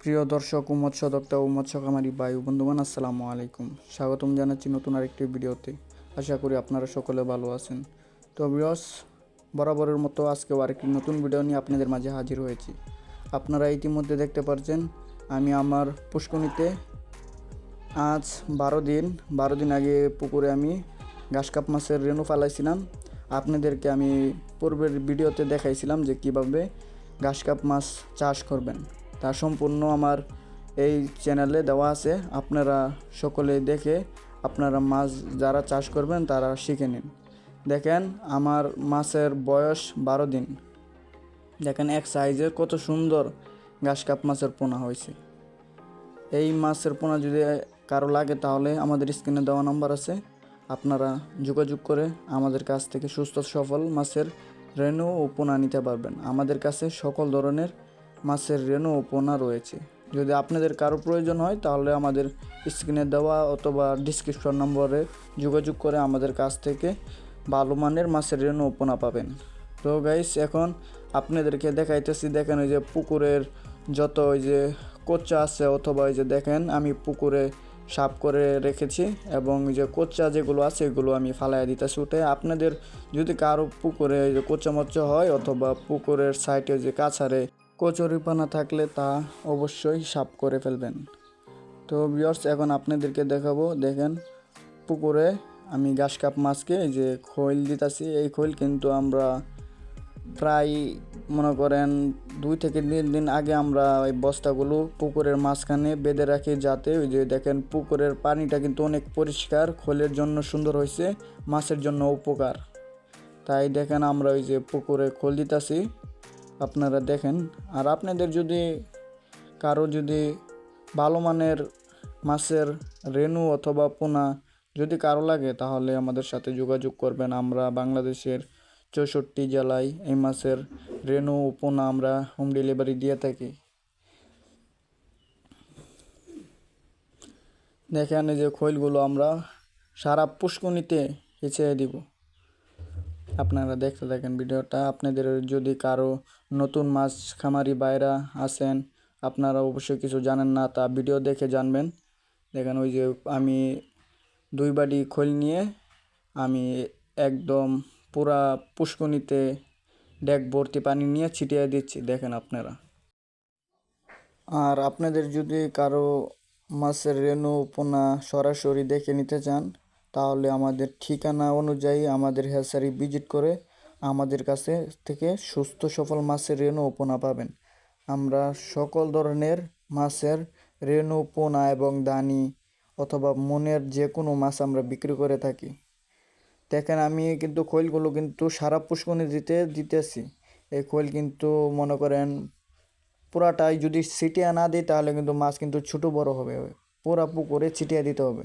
প্রিয় দর্শক ও মৎস্যদক্তা ও মৎস্য খামারি ও বন্ধুগণ, আসসালামু আলাইকুম। স্বাগতম জানাচ্ছি নতুন আরেকটি ভিডিওতে। আশা করি আপনারা সকলে ভালো আছেন। তো বিয়স বরাবরের মতো আজকেও আরেকটি নতুন ভিডিও নিয়ে আপনাদের মাঝে হাজির হয়েছি। আপনারা ইতিমধ্যে দেখতে পাচ্ছেন আমি আমার পুষ্কনিতে আজ বারো দিন বারো দিন আগে পুকুরে আমি ঘাস কাপ মাছের রেণু ফালাইছিলাম। আপনাদেরকে আমি পূর্বের ভিডিওতে দেখাইছিলাম যে কীভাবে ঘাস কাপ মাছ চাষ করবেন। তা সম্পূর্ণ আমার এই চ্যানেলে দেওয়া আছে। আপনারা সকলে দেখে আপনারা মাছ যারা চাষ করবেন তারা শিখে নিন। দেখেন আমার মাছের বয়স বারো দিন। দেখেন এক সাইজের কত সুন্দর ঘাস কাপ মাছের পোনা হয়েছে। এই মাছের পোনা যদি কারও লাগে তাহলে আমাদের স্ক্রিনে দেওয়া নাম্বার আছে। আপনারা যোগাযোগ করে আমাদের কাছ থেকে সুস্থ সফল মাছের রেণু ও পোনা নিতে পারবেন। আমাদের কাছে সকল ধরনের মাছের রেণু ও পোনা রয়েছে। যদি আপনাদের কারও প্রয়োজন হয়, তাহলে আমাদের স্ক্রিনে দেওয়া অথবা ডিসক্রিপশন নম্বরে যোগাযোগ করে আমাদের কাছ থেকে ভালো মানের মাছের রেণু ও পোনা পাবেন। তো গাইস এখন আপনাদেরকে দেখাইতেছি, দেখেন ওই যে পুকুরের যত ওই যে কোচ্চা আছে অথবা ওই যে দেখেন, আমি পুকুরে সাফ করে রেখেছি এবং যে কোচ্চা যেগুলো আছে, এগুলো আমি ফালাই দিতেছি উঠে। আপনাদের যদি কারও পুকুরে ওই যে কোচ্চা মচ্চা হয় অথবা পুকুরের সাইডে যে কাছারে কচুরিপানা থাকলে তা অবশ্যই সাফ করে ফেলবেন। তো বিয়ার্স এখন আপনাদেরকে দেখাবো, দেখেন, পুকুরে আমি গাছ কাপ মাছকে এই যে খৈল দিতেছি। এই খৈল কিন্তু আমরা প্রায় মনে করেন দুই থেকে তিন দিন আগে আমরা ওই বস্তাগুলো পুকুরের মাঝখানে বেঁধে রাখি যাতে ওই যে দেখেন পুকুরের পানিটা কিন্তু অনেক পরিষ্কার, খোলের জন্য সুন্দর হয়েছে মাছের জন্য উপকার। তাই দেখেন আমরা ওই যে পুকুরে খোল দিতেছি। আপনারা দেখেন। আর আপনাদের যদি কারও যদি ভালো মানের মাছের রেণু অথবা পোনা যদি কারও লাগে, তাহলে আমাদের সাথে যোগাযোগ করবেন। আমরা বাংলাদেশের চৌষট্টি জেলায় এই মাছের ও পোনা আমরা হোম ডেলিভারি দিয়ে থাকি। দেখেন যে খৈলগুলো আমরা সারা পুষ্কনিতে হেঁচে দিব। আপনারা দেখতে থাকেন ভিডিওটা। আপনাদের যদি কারও নতুন মাছ খামারি বাইরা আছেন, আপনারা অবশ্যই কিছু জানেন না, তা ভিডিও দেখে জানবেন। দেখেন ওই যে আমি দুই বাটি খোল নিয়ে আমি একদম পুরা পুষ্কনিতে ডেক ভর্তি পানি নিয়ে ছিটিয়ে দিচ্ছি, দেখেন আপনারা। আর আপনাদের যদি কারও মাছের রেণু পোনা সরাসরি দেখে নিতে চান তাহলে আমাদের ঠিকানা অনুযায়ী আমাদের হেসারি ভিজিট করে আমাদের কাছে থেকে সুস্থ সফল মাছের রেণু ও পোনা পাবেন। আমরা সকল ধরনের মাছের রেণু, পোনা এবং দানি অথবা মনের যে কোনো মাছ আমরা বিক্রি করে থাকি। দেখেন, আমি কিন্তু খৈলগুলো কিন্তু সারা পুষ্কনি দিতে, দিতেছি। এই খৈল কিন্তু মনে করেন পুরাটাই যদি ছিটিয়ে না দিই, তাহলে কিন্তু মাছ কিন্তু ছোটো বড় হবে। পুরা পুকুরে ছিটিয়ে দিতে হবে।